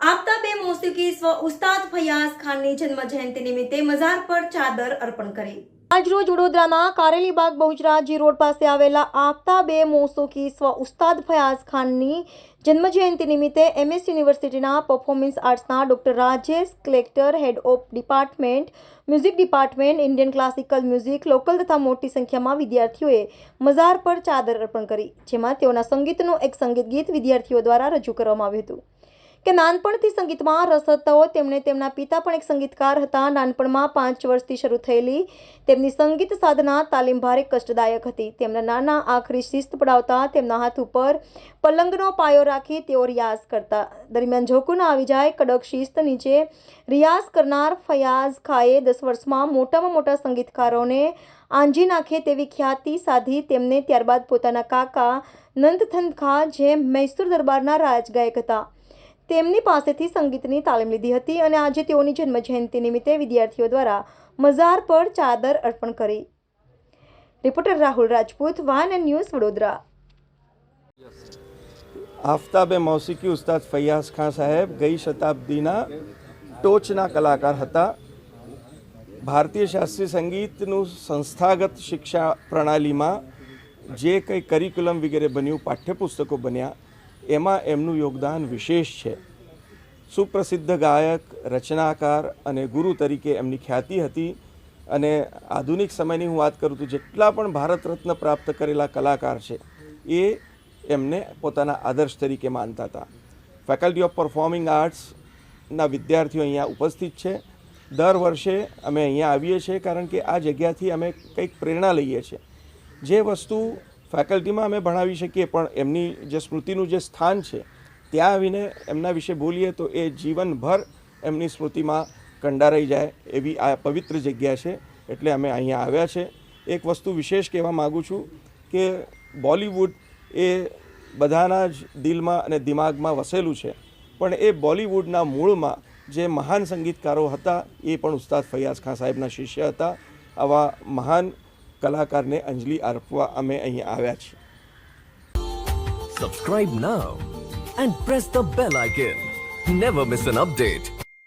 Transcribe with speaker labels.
Speaker 1: આપતા બે મોસીકી સ્વ ઉસ્તાદ ફયાઝ ખાનની જન્મ જયંતિ નિમિત્તે મઝાર પર ચાદર અર્પણ કરી. આજરોજ વડોદરામાં કારેલીબાગ બહુચરાજી રોડ પાસે આવેલા આપતા બે મોસુકી સ્વ ઉસ્તાદ ફયાઝ ખાનની જન્મજયંતિ નિમિત્તે એમએસ યુનિવર્સિટીના performance આર્ટ્સના doctor Rajesh Collector head of department music department Indian classical music local તથા મોટી સંખ્યામાં વિદ્યાર્થીઓએ મઝાર પર ચાદર અર્પણ કરી, જેમાં તેઓના સંગીતનું એક સંગીત ગીત વિદ્યાર્થીઓ દ્વારા રજૂ કરવામાં આવ્યું હતું. કે નાનપણથી સંગીતમાં રસ હતો, તેમણે તેમના પિતા પણ એક સંગીતકાર હતા. નાનપણમાં પાંચ વર્ષથી શરૂ થયેલી તેમની સંગીત સાધના તાલીમ ભારે કષ્ટદાયક હતી. તેમના નાના આખરી શિસ્ત પડાવતા તેમના હાથ ઉપર પલંગનો પાયો રાખી તેઓ રિયાઝ કરતા. દરમિયાન ઝોકું આવી જાય, કડક શિસ્ત નીચે રિયાઝ કરનાર ફયાઝ ખાએ દસ વર્ષમાં મોટામાં મોટા સંગીતકારોને આંજી નાખે તેવી ખ્યાતિ સાધી તેમને ત્યારબાદ પોતાના કાકા નંદથંદ ખા જે મૈસૂર દરબારના રાજગાયક હતા. તેમની પાસેથી સંગીતની તાલીમ લીધી હતી અને આજે તેઓની જન્મજયંતિ નિમિત્તે વિદ્યાર્થીઓ દ્વારા મઝાર પર ચાદર અર્પણ કરી. Reporter Rahul Rajput, one and news Vadodara.
Speaker 2: આફતાબે મૌસિકી ઉસ્તાદ ફૈયાઝ ખાન સાહેબ ગઈ શતાબ્દીના ટોચના કલાકાર હતા. ભારતીય શાસ્ત્રીય સંગીતનું સંસ્થાગત શિક્ષા પ્રણાલીમાં જે કંઈ કરિક્યુલમ વગેરે બન્યું, પાઠ્યપુસ્તકો બન્યા એમાં એમનું યોગદાન વિશેષ છે. સુપ્રસિદ્ધ ગાયક, રચનાકાર અને ગુરુ તરીકે એમની ખ્યાતિ હતી અને આધુનિક સમયની હું વાત કરું તો જેટલા પણ ભારત રત્ન પ્રાપ્ત કરેલા કલાકાર છે, એ એમને પોતાના આદર્શ તરીકે માનતા હતા. ફેકલ્ટી ઓફ પરફોર્મિંગ આર્ટ્સના વિદ્યાર્થીઓ અહીંયા ઉપસ્થિત છે. દર વર્ષે અમે અહીંયા આવીએ છીએ કારણ કે આ જગ્યાથી અમે કંઈક પ્રેરણા લઈએ છીએ. જે વસ્તુ ફેકલ્ટીમાં અમે ભણાવી શકીએ, પણ એમની જે સ્મૃતિનું જે સ્થાન છે, ત્યાં આવીને એમના વિશે બોલીએ તો એ જીવનભર એમની સ્મૃતિમાં કંડારાઈ જાય એવી આ પવિત્ર જગ્યા છે. એટલે અમે અહીંયા આવ્યા છે. એક વસ્તુ વિશેષ કહેવા માગું છું કે બોલિવૂડ એ બધાના જ દિલમાં અને દિમાગમાં વસેલું છે. પણ એ બોલિવૂડના મૂળમાં જે મહાન સંગીતકારો હતા એ પણ ઉસ્તાદ ફૈયાઝ ખાન સાહેબના શિષ્ય હતા. આવા મહાન કલાકારને અંજલિ અર્પવા અમે અહીં આવ્યા છીએ
Speaker 3: Subscribe now and press the bell icon. Never miss an update.